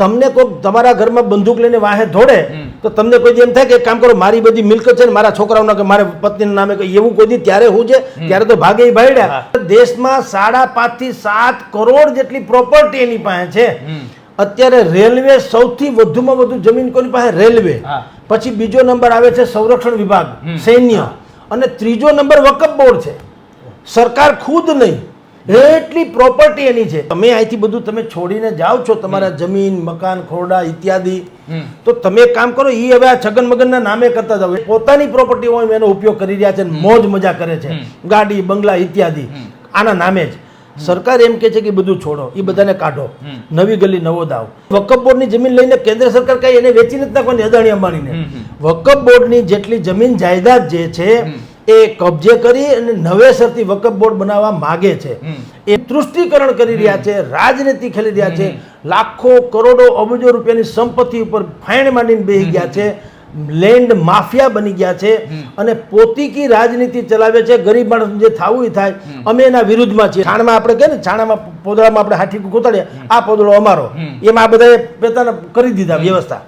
તમને કોઈ તમારા ઘરમાં બંદૂક લઈને વાહે દોડે તો તમને કોઈ એમ થાય કે કામ કરો મારી બધી મિલકત છે ને મારા છોકરાઓના કે મારા પત્નીના નામે એવું કોઈ દી ત્યારે હું છે ત્યારે તો ભાગે ભાઈડ્યા દેશમાં સાડા પાંચથી સાત કરોડ જેટલી પ્રોપર્ટી એની પાસે છે. અત્યારે રેલવે સૌથી વધુમાં વધુ જમીન કોની પાસે? રેલવે. પછી બીજો નંબર આવે છે સંરક્ષણ વિભાગ સૈન્ય. અને ત્રીજો નંબર વકફ બોર્ડ છે. સરકાર ખુદ નહીં એટલી પ્રોપર્ટી એની છે. તમે અહીંથી બધું તમે છોડીને જાઓ છો તમારા જમીન મકાન ખોરડા ઇત્યાદિ તો તમે કામ કરો એ હવે આ છગન મગનના નામે કરતા જાઓ. પોતાની પ્રોપર્ટી હોય એનો ઉપયોગ કરી રહ્યા છે મોજ મજા કરે છે. ગાડી બંગલા ઇત્યાદિ. આના નામે જ. સરકાર એમ કે છે કે બધું છોડો એ બધાને કાઢો. નવી ગલી નવો દાવ. વકફ બોર્ડની જમીન લઈને કેન્દ્ર સરકાર કઈ એને વેચી નથી નાખવાની અદાણી અંબાણીને. વકફ બોર્ડની જેટલી જમીન જાયદાદ જે છે એ કબજે કરી અને નવેસરથી વકફ બોર્ડ બનાવવા માગે છે. એ તૃષ્ટિકરણ કરી રહ્યા છે રાજનીતિ ખેલી રહ્યા છે લાખો કરોડો અબજો રૂપિયાની સંપત્તિ ઉપર ફાઇન માંડીને બેસી ગયા છે લેન્ડ માફિયા બની ગયા છે અને પોતીકી રાજનીતિ ચલાવે છે ગરીબ માણસ જે થવું એ થાય અમે એના વિરુદ્ધમાં છીએ. છાણમાં આપણે કહે ને છાણામાં પોદળામાં આપણે હાથી કોતડીએ આ પોદળો અમારો. એમાં આ બધાએ પોતાના કરી દીધા વ્યવસ્થા.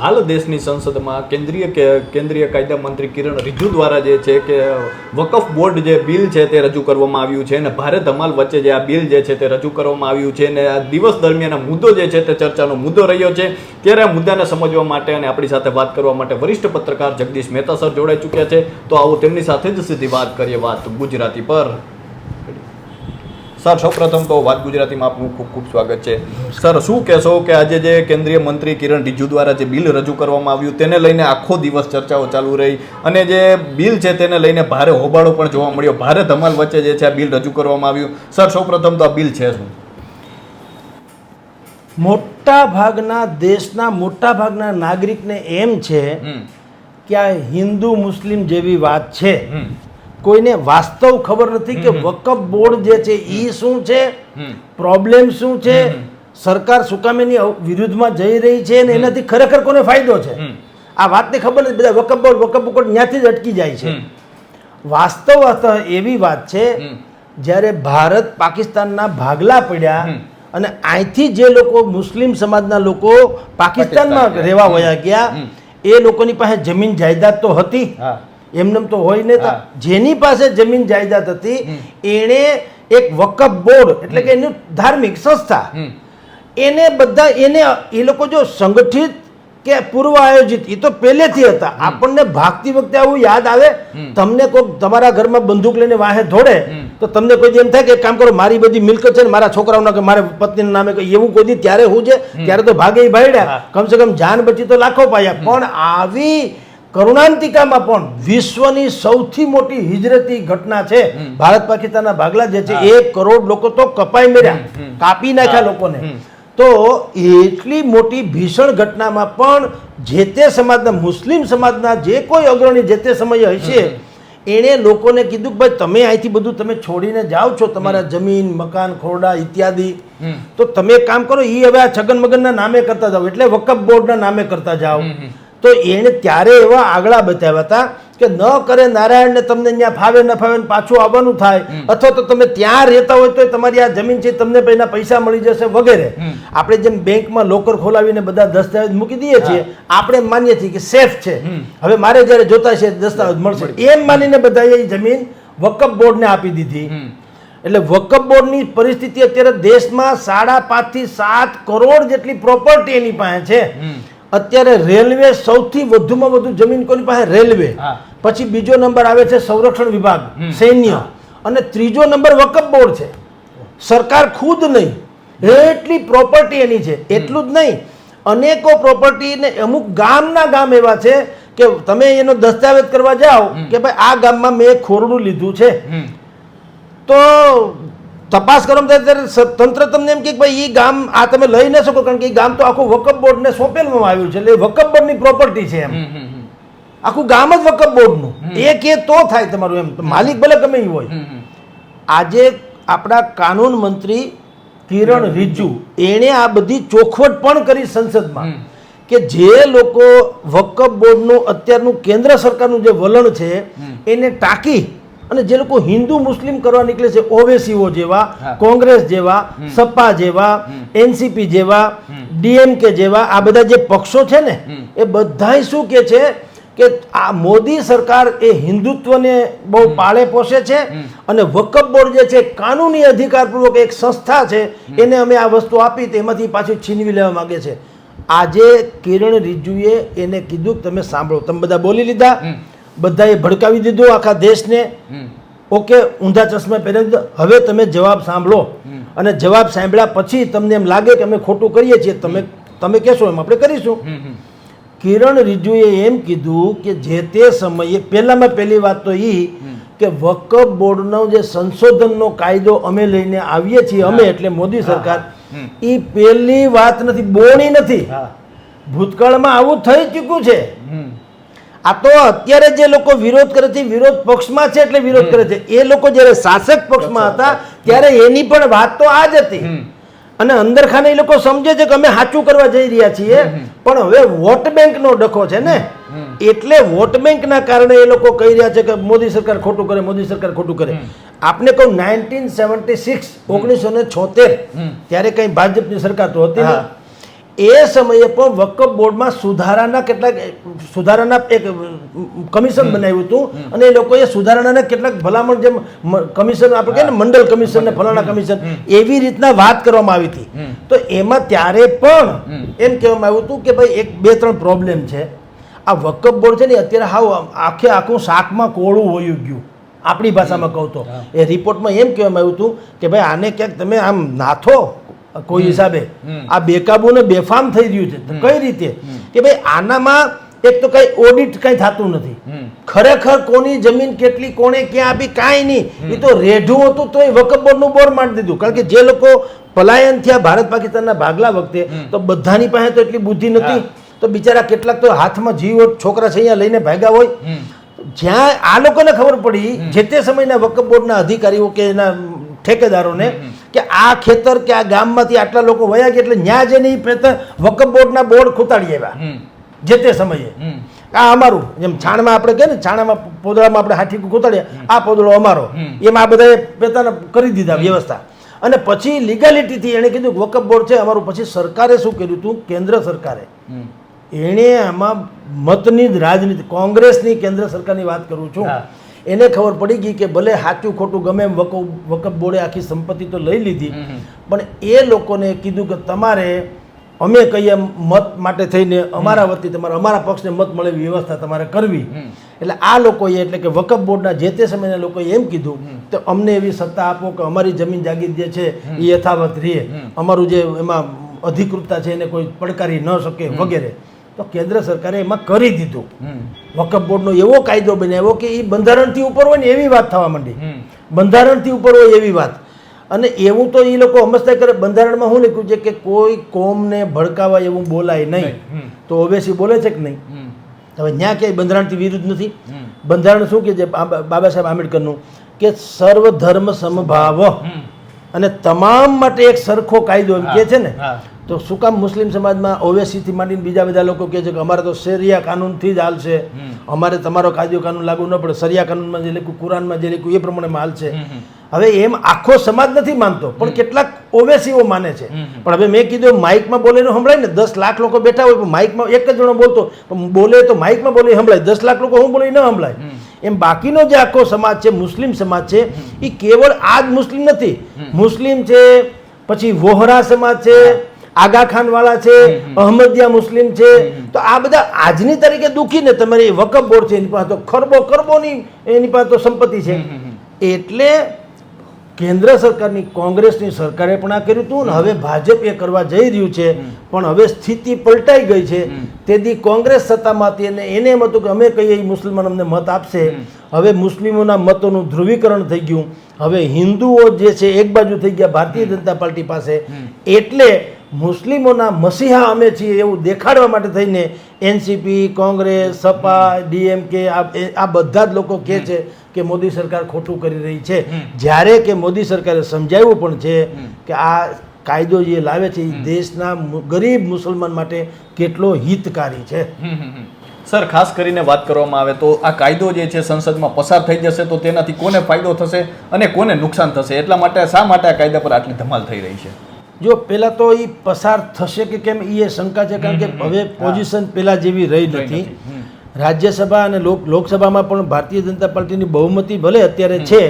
હાલ દેશની સંસદમાં કેન્દ્રીય કેન્દ્રીય કાયદા મંત્રી કિરણ રિજુ દ્વારા જે છે કે વકફ બોર્ડ જે બિલ છે તે રજૂ કરવામાં આવ્યું છે અને ભારે ધમાલ વચ્ચે જે આ બિલ જે છે તે રજૂ કરવામાં આવ્યું છે અને આ દિવસ દરમિયાન મુદ્દો જે છે તે ચર્ચાનો મુદ્દો રહ્યો છે. ત્યારે આ મુદ્દાને સમજવા માટે અને આપણી સાથે વાત કરવા માટે વરિષ્ઠ પત્રકાર જગદીશ મહેતા સર જોડાઈ ચૂક્યા છે. તો આવો તેમની સાથે જ સીધી વાત કરીએ વાત ગુજરાતી પર. સર સૌપ્રથમ તો વાત ગુજરાતીમાં આપનું ખૂબ ખૂબ સ્વાગત છે. સર શું કહેશો કે આજે જે કેન્દ્રીય મંત્રી કિરણ રિજ્જુ દ્વારા જે બિલ રજૂ કરવામાં આવ્યું તેને લઈને આખો દિવસ ચર્ચાઓ ચાલુ રહી અને જે બિલ છે તેને લઈને ભારે હોબાળો પણ જોવા મળ્યો. ભારે ધમાલ વચ્ચે જે છે આ બિલ રજૂ કરવામાં આવ્યું. સર સૌપ્રથમ તો આ બિલ છે શું? મોટા ભાગના દેશના મોટા ભાગના નાગરિકને એમ છે કે આ હિન્દુ મુસ્લિમ જેવી વાત છે. કોઈને વાસ્તવ ખબર નથી કે વકફ બોર્ડ જે છે એ શું છે? પ્રોબ્લેમ શું છે? સરકાર શું કામ વિરુદ્ધમાં જઈ રહી છે અને એનાથી ખરેખર કોને ફાયદો છે? આ વાતને ખબર નથી. બધા વકફ બોર્ડ વકફ બોર્ડ ત્યાંથી જ અટકી જાય છે. વાસ્તવ એવી વાત છે જ્યારે ભારત પાકિસ્તાનના ભાગલા પડ્યા અને અહીંથી જે લોકો મુસ્લિમ સમાજના લોકો પાકિસ્તાનમાં રહેવા વયા ગયા એ લોકોની પાસે જમીન જાયદાદ તો હતી. એમનેમ તો હોય ને જેની પાસે જમીન જાયદાદ હતી એણે એક વકફ બોર્ડ એટલે કે એનું ધાર્મિક સંસ્થા એને બધા એને એ લોકો જો સંગઠિત કે પૂર્વ આયોજિત એ તો પહેલેથી હતા. આપણને ભાગતી વખતે આવું યાદ આવે તમને કોઈ તમારા ઘરમાં બંદૂક લઈને વાહે ધોડે તો તમને કોઈ એમ થાય કે કામ કરો મારી બધી મિલકત છે ને મારા છોકરાઓના કે મારા પત્નીના નામે કે એવું કોઈ ત્યારે હું છે ત્યારે તો ભાગે ભાઈડ્યા કમસે કમ જાન બચી તો લાખો પાયા. પણ આવી કરુણાંતિકામાં પણ વિશ્વની સૌથી મોટી હિજરતી ઘટના છે. ભારત પાકિસ્તાનના ભાગલા જે છે એક કરોડ લોકો તો કપાઈ મેર્યા. કાપી નાખ્યા લોકોને. તો એટલી મોટી ભીષણ ઘટનામાં પણ જે તે સમાજના મુસ્લિમ સમાજના જે કોઈ અગ્રણી જે તે સમયે હશે એણે લોકોને કીધું કે ભાઈ તમે અહીંથી બધું તમે છોડીને જાઓ છો તમારા જમીન મકાન ખોરડા ઇત્યાદિ. તો તમે કામ કરો એ હવે આ છગન મગનના નામે કરતા જાઓ એટલે વકફ બોર્ડના નામે કરતા જાઓ. તો એણે ત્યારે એવા આગળા બતાવ્યા હતા કે ન કરે નારાયણને તમને ત્યાં ફાવે ન ફાવે પાછું આવવાનું થાય. અથવા તો તમે ત્યાં રહેતા હોય તો તમારી આ જમીન છે તમને પહેલા પૈસા મળી જશે વગેરે. આપણે જેમ બેંકમાં લોકર ખોલાવીને બધા દસ્તાવેજ મૂકી દઈએ છીએ આપણે માનીએ છીએ કે સેફ છે. હવે મારે જ્યારે જોતા છે દસ્તાવેજ મળશે. એમ માનીને બધા એ જમીન વકફ બોર્ડને આપી દીધી. એટલે વકફ બોર્ડની પરિસ્થિતિ અત્યારે દેશમાં સાડા પાંચથી સાત કરોડ જેટલી પ્રોપર્ટી એની પાસે છે. અત્યારે રેલવે સૌથી વધુમાં વધુ જમીન કોની પાસે? રેલવે. પછી બીજો નંબર આવે છે સંરક્ષણ વિભાગ સૈન્ય. અને ત્રીજો નંબર વકફ બોર્ડ છે. સરકાર ખુદ નહીં. એટલી પ્રોપર્ટી એની છે. એટલું જ નહીં. અનેકો પ્રોપર્ટી ને અમુક ગામના ગામ એવા છે કે તમે એનો દસ્તાવેજ કરવા જાઓ કે ભાઈ આ ગામમાં મેં ખોરડું લીધું છે. તો તપાસ કરો તંત્ર તમને એમ કે ભાઈ એ ગામ આ તમે લઈ ન શકો કારણ કે એ ગામ તો આખું વકફ બોર્ડને સોંપેલમાં આવ્યું છે. એટલે વકફ બોર્ડની પ્રોપર્ટી છે એમ. આખું ગામ જ વકફ બોર્ડનું. એ કે તો થાય તમારું એમ. માલિક ભલે ગમે એ હોય. આજે આપણા કાનૂન મંત્રી કિરણ રિજ્જુ એણે આ બધી ચોખવટ પણ કરી સંસદમાં કે જે લોકો વકફ બોર્ડનું અત્યારનું કેન્દ્ર સરકારનું જે વલણ છે એને ટાંકી અને જે લોકો હિન્દુ મુસ્લિમ કરવા નીકળે છે ઓવેસીઓ જેવા કોંગ્રેસ જેવા સપા જેવા એનસીપી જેવા ડીએમકે જેવા આ બધા જે પક્ષો છે ને એ બધાય શું કે છે કે આ મોદી સરકાર એ હિન્દુત્વને બહુ પાળે પોષે છે અને વકફ બોર્ડ જે છે કાનૂની અધિકારપૂર્વક એક સંસ્થા છે એને અમે આ વસ્તુ આપી તેમાંથી પાછું છીનવી લેવા માગે છે. આજે કિરણ રિજ્જુએ એને કીધું કે તમે સાંભળો. તમે બધા બોલી લીધા. બધાએ ભડકાવી દીધું આખા દેશને. ઓકે ઊંધા ચશ્મા પહેરી દીધો. હવે તમે જવાબ સાંભળો. અને જવાબ સાંભળ્યા પછી તમને એમ લાગે કે અમે ખોટું કરીએ છીએ. તમે તમે કહેશો એમ આપણે કરીશું. કિરણ રિજુએ એમ કીધું કે જે તે સમયે પહેલામાં પહેલી વાત તો એ કે વકફ બોર્ડનો જે સંશોધનનો કાયદો અમે લઈને આવીએ છીએ અમે એટલે મોદી સરકાર એ પહેલી વાત નથી બોણી નથી. ભૂતકાળમાં આવું થઈ ચૂક્યું છે. આ તો અત્યારે જે લોકો વિરોધ કરે છે વિરોધ પક્ષમાં છે એટલે વિરોધ કરે છે. એ લોકો જ્યારે શાસક પક્ષમાં હતા ત્યારે એની પણ વાત તો આ જ હતી. અને અંદર ખાને એ લોકો સમજે છે કે અમે સાચું કરવા જઈ રહ્યા છીએ પણ હવે વોટ બેંકનો ડખો છે ને. એટલે વોટ બેંકના કારણે એ લોકો કહી રહ્યા છે કે મોદી સરકાર ખોટું કરે મોદી સરકાર ખોટું કરે. આપને કહું નાઇન્ટીન સેવન્ટી સિક્સ ઓગણીસો ને છોતેર ત્યારે કંઈ ભાજપની સરકાર તો હતી નહીં. એ સમયે પણ વકફ બોર્ડમાં સુધારાના કેટલાક સુધારાના એક કમિશન બનાવ્યું હતું અને એ લોકોએ સુધારાના કેટલાક ભલામણ જેમ કમિશન આપણે કહીએ ને મંડળ કમિશન ને ફલાણા કમિશન એવી રીતના વાત કરવામાં આવી હતી. તો એમાં ત્યારે પણ એમ કહેવામાં આવ્યું હતું કે ભાઈ એક બે ત્રણ પ્રોબ્લેમ છે. આ વકફ બોર્ડ છે ને અત્યારે હાવ આખે આખું શાકમાં કોળું હોયું ગયું. આપણી ભાષામાં કહું તો. એ રિપોર્ટમાં એમ કહેવામાં આવ્યું હતું કે ભાઈ આને ક્યાંક તમે આમ નાથો કોઈ હિસાબે. આ બેકાબુ ને બેફામ થઈ રહ્યું છે. કઈ રીતે? કે ભાઈ આનામાં એક તો કઈ ઓડિટ કઈ થતું નથી. ખરેખર કોની જમીન કેટલી કોણે ક્યાં આપી કાંઈ નહીં. એ તો રેઢું હતું તોય વકફ બોર્ડનું બોર માંડી દીધું. કારણ કે જે લોકો પલાયન થયા ભારત પાકિસ્તાનના ભાગલા વખતે તો બધાની પાસે તો એટલી બુદ્ધિ નથી તો બિચારા કેટલાક તો હાથમાં જીવ છોકરા છે અહીંયા લઈને ભાગ્યા હોય. જ્યાં આ લોકોને ખબર પડી જે તે સમયના વકફ બોર્ડના અધિકારીઓ કે એના ઠેકેદારોને કે આ ખેતર કે આ ગામમાંથી આટલા લોકો વયા ગયા એટલે ન્યા જઈને ઈ પેતર વકફ બોર્ડના બોર્ડ ખૂતાડી આવ્યા. જે તે સમયે. આ અમારું જેમ છાણમાં આપણે કહે ને છાણામાં પોદળામાં આપણે હાથી ખૂતાડીએ આ પોદળો અમારો. એમ આ બધાએ પેતાને કરી દીધા વ્યવસ્થા. અને પછી લીગાલિટીથી એણે કીધું કે વકફ બોર્ડ છે અમારું પછી સરકારે શું કર્યું હતું કેન્દ્ર સરકારે. એણે આમાં મતની જ રાજનીતિ કોંગ્રેસની કેન્દ્ર સરકારની વાત કરું છું. એને ખબર પડી ગઈ કે ભલે સાચું ખોટું ગમે એમ વકફ વકફ બોર્ડે આખી સંપત્તિ તો લઈ લીધી. પણ એ લોકોને કીધું કે તમારે અમે કહીએ મત માટે થઈને અમારા વતી તમારે અમારા પક્ષને મત મળે વ્યવસ્થા તમારે કરવી. એટલે આ લોકોએ એટલે કે વકફ બોર્ડના જે તે સમયના લોકોએ એમ કીધું તો અમને એવી સત્તા આપો કે અમારી જમીન જાગીર જે છે એ યથાવત રહે. અમારું જે એમાં અધિકૃતતા છે એને કોઈ પડકારી ન શકે વગેરે. તો કેન્દ્ર સરકારે એમાં કરી દીધું. વકફ બોર્ડનો એવો કાયદો બનાવ્યો કે એ બંધારણથી ઉપર હોય ને એવી વાત થવા માંડી. બંધારણથી ઉપર હોય એવી વાત. અને એવું તો એ લોકો હંમેશા કરે બંધારણમાં શું લખ્યું છે કે કોઈ કોમને ભડકાવા એવું બોલાય નહીં. તો ઓવેસી બોલે છે કે નહીં? હવે ન્યા ક્યાંય બંધારણથી વિરુદ્ધ નથી. બંધારણ શું કે છે? બાબા સાહેબ આંબેડકરનું કે સર્વ ધર્મ સમભાવ અને તમામ માટે એક સરખો કાયદો એમ કે છે ને. તો શું કામ મુસ્લિમ સમાજમાં ઓવેસીથી માંડીને બીજા બધા લોકો કહે છે કે અમારે તો શરિયા કાનૂનથી જ હાલશે અમારે તમારો કાયદો કાનૂન લાગુ ન પડે. શરિયા કાનૂનમાં જે લખ્યું કુરાનમાં જે લખ્યું એ પ્રમાણે હાલશે હવે એમ આખો સમાજ નથી માનતો પણ કેટલાક ઓવેસીઓ માને છે. પણ હવે મેં કીધું માઇકમાં બોલીને સંભળાય ને દસ લાખ લોકો બેઠા હોય પણ માઇકમાં એક જ જણો બોલતો પણ બોલે તો માઇકમાં બોલે સંભળાય. દસ લાખ લોકો હું બોલે ન સંભળાય. એમ બાકીનો જે આખો સમાજ છે મુસ્લિમ સમાજ છે એ કેવળ આ જ મુસ્લિમ નથી. મુસ્લિમ છે પછી વોહરા સમાજ છે આગા ખાન વાળા છે અહમદિયા મુસ્લિમ છે. તો આ બધા આજની તરીકે દુખી ને તમારી વકફ બોર્ડ છે એની પાસે તો ખરબો ખરબોની એની પાસે તો સંપત્તિ છે. એટલે કેન્દ્ર સરકારની કોંગ્રેસની સરકારે પણ આ કર્યું હતું ને હવે ભાજપ એ કરવા જઈ રહ્યું છે પણ હવે સ્થિતિ પલટાઈ ગઈ છે. તેથી કોંગ્રેસ સત્તામાં હતી અને એને એમ હતું કે અમે કહીએ એ મુસલમાન અમને મત આપશે. હવે મુસ્લિમોના મતોનું ધ્રુવીકરણ થઈ ગયું. હવે હિન્દુઓ જે છે એક બાજુ થઈ ગયા ભારતીય જનતા પાર્ટી પાસે. એટલે મુસ્લિમોના મસીહા અમે છીએ એવું દેખાડવા માટે થઈને એનસીપી કોંગ્રેસ સપા ડીએમકે આ આ બધા જ લોકો કહે છે કે મોદી સરકાર ખોટું કરી રહી છે. જ્યારે કે મોદી સરકારે સમજાવ્યું પણ છે કે આ કાયદો જે લાવે છે એ દેશના ગરીબ મુસલમાન માટે કેટલો હિતકારી છે. સર ખાસ કરીને વાત કરવામાં આવે તો આ કાયદો જે છે સંસદમાં પસાર થઈ જશે તો તેનાથી કોને ફાયદો થશે અને કોને નુકસાન થશે? એટલા માટે શા માટે આ કાયદા પર આટલી ધમાલ થઈ રહી છે? જો પહેલાં તો એ પસાર થશે કે કેમ એ શંકા છે કારણ કે હવે પોઝિશન પહેલાં જેવી રહી નથી. રાજ્યસભા અને લોક લોકસભામાં પણ ભારતીય જનતા પાર્ટીની બહુમતી ભલે અત્યારે છે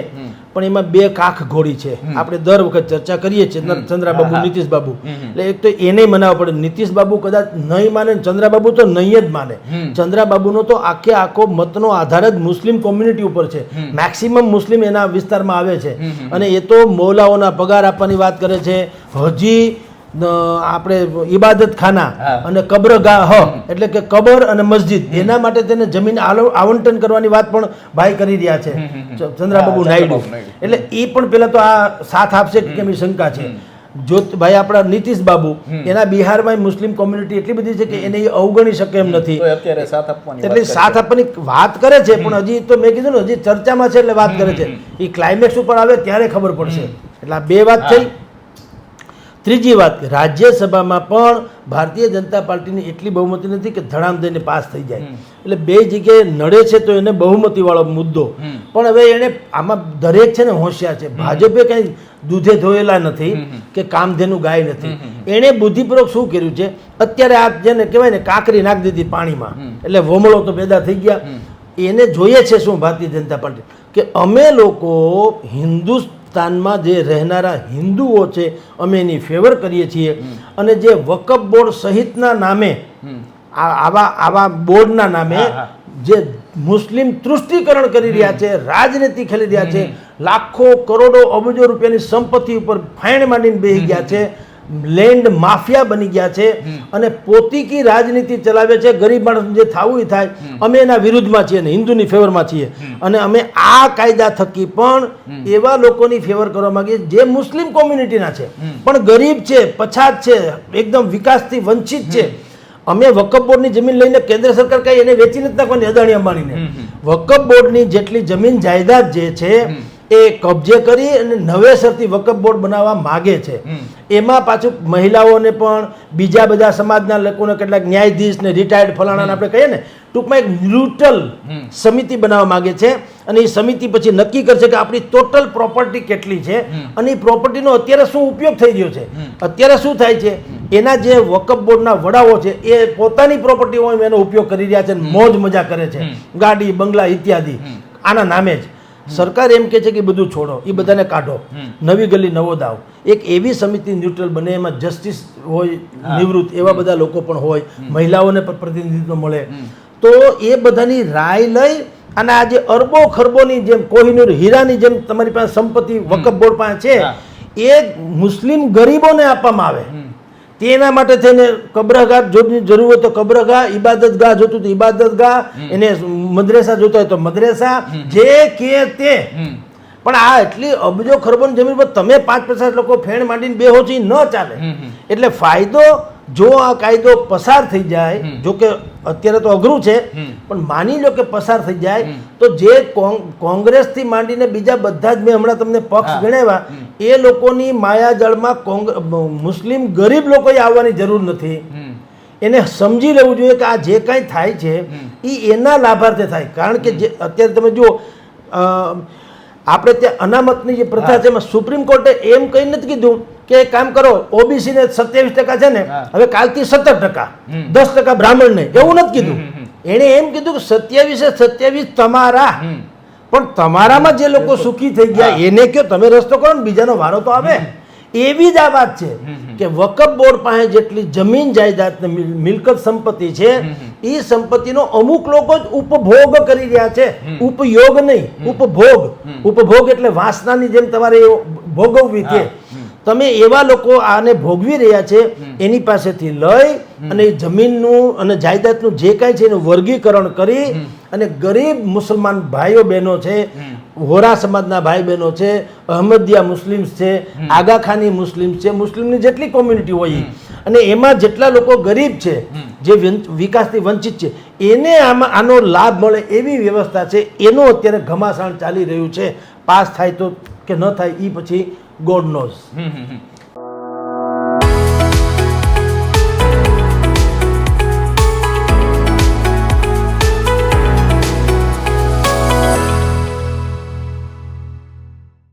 પણ એમાં બે કાખ ઘોડી છે. આપણે દર વખત ચર્ચા કરીએ છીએ ચંદ્રાબાબુ. નીતિશબાબુ. એટલે એક તો એને મનાવવા પડે. નીતિશબાબુ કદાચ નહીં માને ચંદ્રાબાબુ તો નહીં જ માને. ચંદ્રાબાબુનો તો આખે આખો મતનો આધાર જ મુસ્લિમ કોમ્યુનિટી ઉપર છે. મેક્સિમમ મુસ્લિમ એના વિસ્તારમાં આવે છે. અને એ તો મૌલાઓના પગાર આપવાની વાત કરે છે. હજી આપણે ઇબાદત ખાના. અને કબ્રગાહ એટલે કે કબર અને મસ્જિદ એના માટે તેને જમીન આવંટન કરવાની વાત પણ ભાઈ કરી રહ્યા છે. ચંદ્રાબાબુ નાયડુ. એટલે એ પણ પેલા તો આ સાથ આપશે કે કેમ શંકા છે. જો ભાઈ આપણા નીતિશ બાબુ એના બિહારમાં મુસ્લિમ કોમ્યુનિટી એટલી બધી છે કે એને એ અવગણી શકે એમ નથી. એટલે સાથ આપવાની વાત કરે છે પણ હજી તો મેં કીધું ને હજી ચર્ચામાં છે એટલે વાત કરે છે. એ ક્લાઇમેક્સ ઉપર આવે ત્યારે ખબર પડશે. એટલે આ બે વાત થઈ. ત્રીજી વાત કે રાજ્યસભામાં પણ ભારતીય જનતા પાર્ટીની એટલી બહુમતી નથી કે ધડામ દઈને પાસ થઈ જાય. એટલે બે જગ્યાએ નડે છે તો એને બહુમતીવાળો મુદ્દો. પણ હવે એને આમાં દરેક છે ને હોશિયાર છે. ભાજપે કંઈ દૂધે ધોયેલા નથી કે કામધેનું ગાય નથી. એણે બુદ્ધિપૂર્વક શું કર્યું છે? અત્યારે આ જેને કહેવાય ને કાંકરી નાખી દીધી પાણીમાં. એટલે વમળો તો પેદા થઈ ગયા. એને જોઈએ છે શું ભારતીય જનતા પાર્ટી? કે અમે લોકો હિન્દુસ્તાનમાં જે રહેનારા હિન્દુઓ છે અમે એની ફેવર કરીએ છીએ. અને જે વકફ બોર્ડ સહિતના નામે આ- આવા આવા બોર્ડના નામે. જે મુસ્લિમ તૃષ્ટિકરણ કરી રહ્યા છે રાજનીતિ ખેલી રહ્યા છે લાખો કરોડો અબજો રૂપિયાની સંપત્તિ ઉપર ફાઇણ માંડીને બેસી ગયા છે. લેન્ડ માફિયા બની ગયા છે અને પોતીકી રાજનીતિ ચલાવે છે ગરીબ માણસ જે થવું થાય અમે એના વિરુદ્ધમાં છીએ ને હિન્દુની ફેવરમાં છીએ. અને અમે આ કાયદા થકી પણ એવા લોકોની ફેવર કરવા માંગીએ જે મુસ્લિમ કોમ્યુનિટીના છે. પણ ગરીબ છે પછાત છે એકદમ વિકાસથી વંચિત છે. અમે વકફ બોર્ડની જમીન લઈને કેન્દ્ર સરકાર કઈ એને વેચી નથી નાખવાની અદાણી અંબાણીને. વકફ બોર્ડની જેટલી જમીન જાયદાદ જે છે એ કબજે કરી અને નવેસરથી વકફ બોર્ડ બનાવવા માગે છે. એમાં પાછું મહિલાઓને પણ બીજા બધા સમાજના લોકોને કેટલાક ન્યાયાધીશ ને રિટાયર્ડ ફલાણાને આપણે કહીએ ને ટૂંકમાં એક ન્યુટ્રલ સમિતિ બનાવવા માગે છે અને એ સમિતિ પછી નક્કી કરશે કે આપણી ટોટલ પ્રોપર્ટી કેટલી છે અને એ પ્રોપર્ટીનો અત્યારે શું ઉપયોગ થઈ રહ્યો છે? અત્યારે શું થાય છે? એના જે વકફ બોર્ડના વડાઓ છે એ પોતાની પ્રોપર્ટી હોય એનો ઉપયોગ કરી રહ્યા છે મોજ મજા કરે છે. ગાડી બંગલા ઇત્યાદિ. આના નામે જ. સરકાર એમ કે છે કે બધું છોડો એ બધાને કાઢો. નવી ગલી નવો દાવ. એક એવી સમિતિ ન્યુટ્રલ બને એમાં જસ્ટિસ હોય નિવૃત્ત એવા બધા લોકો પણ હોય મહિલાઓને પણ પ્રતિનિધિત્વ મળે. તો એ બધાની રાય લઈ અને આજે અરબો ખરબોની જેમ કોહિનૂર હીરાની જેમ તમારી પાસે સંપત્તિ વકફ બોર્ડ પાસે છે એ મુસ્લિમ ગરીબોને આપવામાં આવે. તેના માટે થઈને કબ્રગાહ જોની જરૂર હોય તો કબ્રગાહ ઇબાદતગાહ જોતું તો ઇબાદતગાહ એને મદ્રેસા જોતા હોય તો મદ્રેસા જે કે તે. પણ આ એટલી અબજો ખરબોની જમીન પર તમે પાંચ પચાસ લોકો ફેણ માંડીને બેહો છો ન ચાલે. એટલે ફાયદો જો આ કાયદો પસાર થઈ જાય જો કે અત્યારે તો અઘરું છે પણ માની લો કે પસાર થઈ જાય તો જે કોંગ- કોંગ્રેસથી માંડીને બીજા બધા જ મેં હમણાં તમને પક્ષ ગણાવ્યા એ લોકોની માયાજળમાં મુસ્લિમ ગરીબ લોકોએ આવવાની જરૂર નથી. એને સમજી લેવું જોઈએ કે આ જે કાંઈ થાય છે એ એના લાભાર્થે થાય. કારણ કે જે અત્યારે તમે જુઓ આપણે ત્યાં અનામતની જે પ્રથા છે એમાં સુપ્રીમ કોર્ટે એમ કંઈ નથી કીધું કે એક કામ કરો ઓબીસી ને સત્યાવીસ ટકા છે ને હવે કાલથી સત્તર ટકા. દસ ટકા બ્રાહ્મણ ને એવું નથી કીધું. એણે એમ કીધું કે સત્યાવીસે સત્યાવીસ તમારા. પણ તમારામાં જે લોકો સુખી થઈ ગયા એને કયો તમે રસ્તો કરો ને બીજાનો વારો તો આવે. એવી જ આ વાત છે કે વકફ બોર્ડ પાસે જેટલી જમીન જાયદાદ મિલકત સંપત્તિ છે એ સંપત્તિનો અમુક લોકો જ ઉપભોગ કરી રહ્યા છે. ઉપયોગ નહીં ઉપભોગ. ઉપભોગ એટલે વાસનાની જેમ તમારે ભોગવવી છે તમે એવા લોકો આને ભોગવી રહ્યા છે એની પાસેથી લઈ અને જમીનનું અને જાયદાદનું જે કાંઈ છે એનું વર્ગીકરણ કરી અને ગરીબ મુસલમાન ભાઈઓ બહેનો છે હોરા સમાજના ભાઈ બહેનો છે અહમદિયા મુસ્લિમ્સ છે આગાખાની મુસ્લિમ્સ છે મુસ્લિમની જેટલી કોમ્યુનિટી હોય અને એમાં જેટલા લોકો ગરીબ છે જે વિકાસથી વંચિત છે એને આમાં આનો લાભ મળે એવી વ્યવસ્થા છે એનો અત્યારે ઘમાસાણ ચાલી રહ્યું છે પાસ થાય તો કે ન થાય એ પછી God knows. Hmm, hmm, hmm.